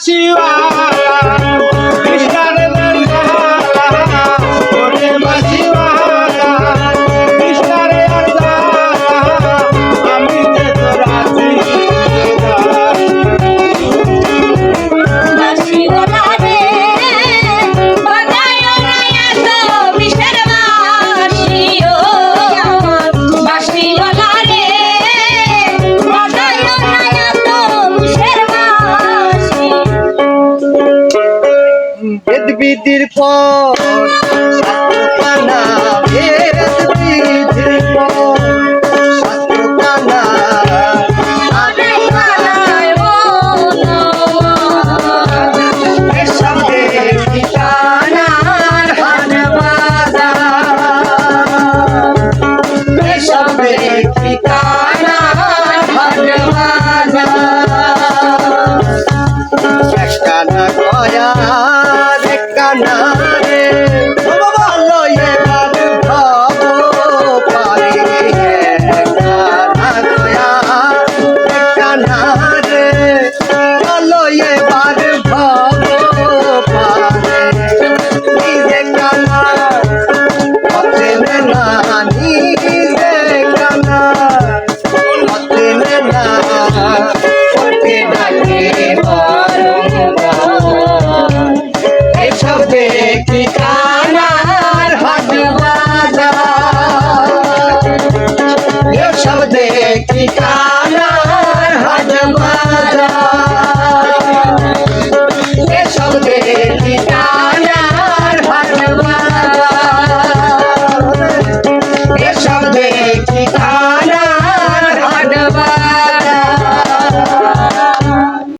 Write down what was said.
Joshua. বিধির পর সব দেখি কানা